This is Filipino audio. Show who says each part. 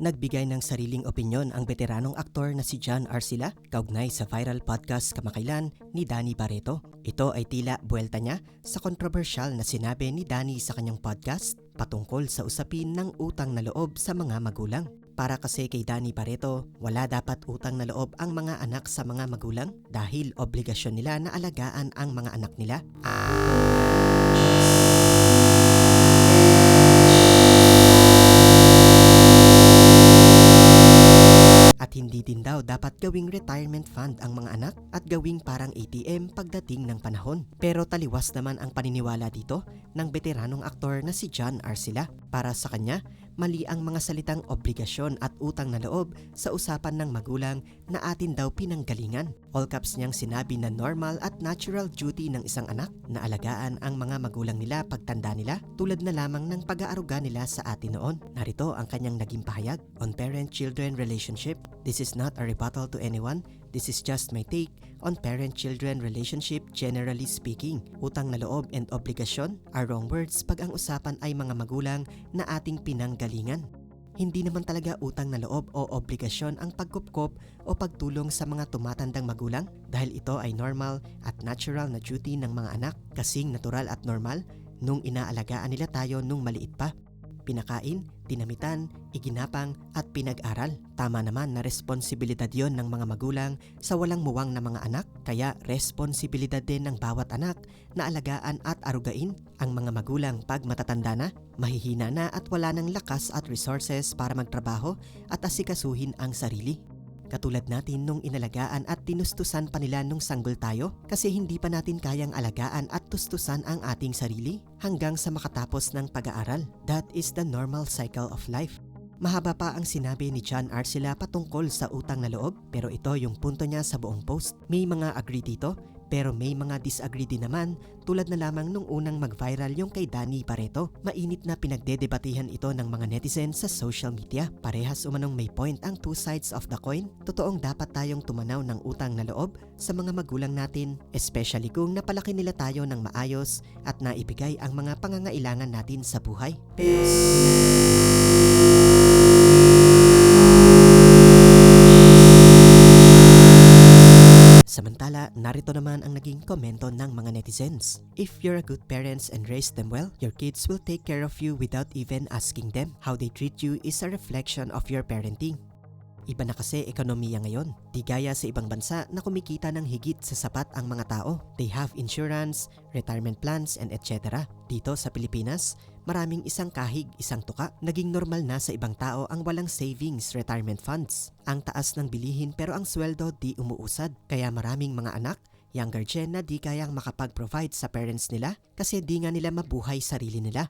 Speaker 1: Nagbigay ng sariling opinyon ang veteranong aktor na si John Arcila kaugnay sa viral podcast kamakailan ni Danny Barreto. Ito ay tila buwelta niya sa kontrobersyal na sinabi ni Danny sa kanyang podcast patungkol sa usapin ng utang na loob sa mga magulang. Para kasi kay Danny Barreto, wala dapat utang na loob ang mga anak sa mga magulang dahil obligasyon nila na alagaan ang mga anak nila. At hindi din daw dapat gawing retirement fund ang mga anak at gawing parang ATM pagdating ng panahon. Pero taliwas naman ang paniniwala dito ng veteranong aktor na si John Arcila. Para sa kanya, mali ang mga salitang obligasyon at utang na loob sa usapan ng magulang na atin daw pinanggalingan. All caps niyang sinabi na normal at natural duty ng isang anak na alagaan ang mga magulang nila pagtanda nila tulad na lamang ng pag-aaruga nila sa atin noon. Narito ang kanyang naging pahayag on parent-children relationship. This is not a rebuttal to anyone. This is just my take on parent-children relationship generally speaking. Utang na loob and obligasyon are wrong words pag ang usapan ay mga magulang na ating pinanggalingan. Hindi naman talaga utang na loob o obligasyon ang pagkupkop o pagtulong sa mga tumatandang magulang dahil ito ay normal at natural na duty ng mga anak kasing natural at normal nung inaalagaan nila tayo nung maliit pa. Pinakain, dinamitan, iginapang at pinag-aral. Tama naman na responsibilidad yon ng mga magulang sa walang muwang na mga anak kaya responsibilidad din ng bawat anak na alagaan at arugain ang mga magulang pag matatanda na, mahihina na at wala ng lakas at resources para magtrabaho at asikasuhin ang sarili. Katulad natin nung inalagaan at tinustusan pa nila nung sanggol tayo kasi hindi pa natin kayang alagaan at tustusan ang ating sarili hanggang sa makatapos ng pag-aaral. That is the normal cycle of life. Mahaba pa ang sinabi ni John Arcila patungkol sa utang na loob pero ito yung punto niya sa buong post. May mga agree dito pero may mga disagree din naman tulad na lamang nung unang mag-viral yung kay Danny Pareto. Mainit na pinagdedebatihan ito ng mga netizens sa social media. Parehas umanong may point ang two sides of the coin. Totoong dapat tayong tumanaw ng utang na loob sa mga magulang natin, especially kung napalaki nila tayo ng maayos at naibigay ang mga pangangailangan natin sa buhay. Pero narito naman ang naging komento ng mga netizens. If you're a good parents and raise them well, your kids will take care of you without even asking them. How they treat you is a reflection of your parenting. Iba na kasi ekonomiya ngayon. Di gaya sa ibang bansa na kumikita ng higit sa sapat ang mga tao. They have insurance, retirement plans, and etc. Dito sa Pilipinas, maraming isang kahig, isang tuka. Naging normal na sa ibang tao ang walang savings retirement funds. Ang taas ng bilihin pero ang sweldo di umuusad. Kaya maraming mga anak younger gen na di kayang makapag-provide sa parents nila kasi di nga nila mabuhay sarili nila.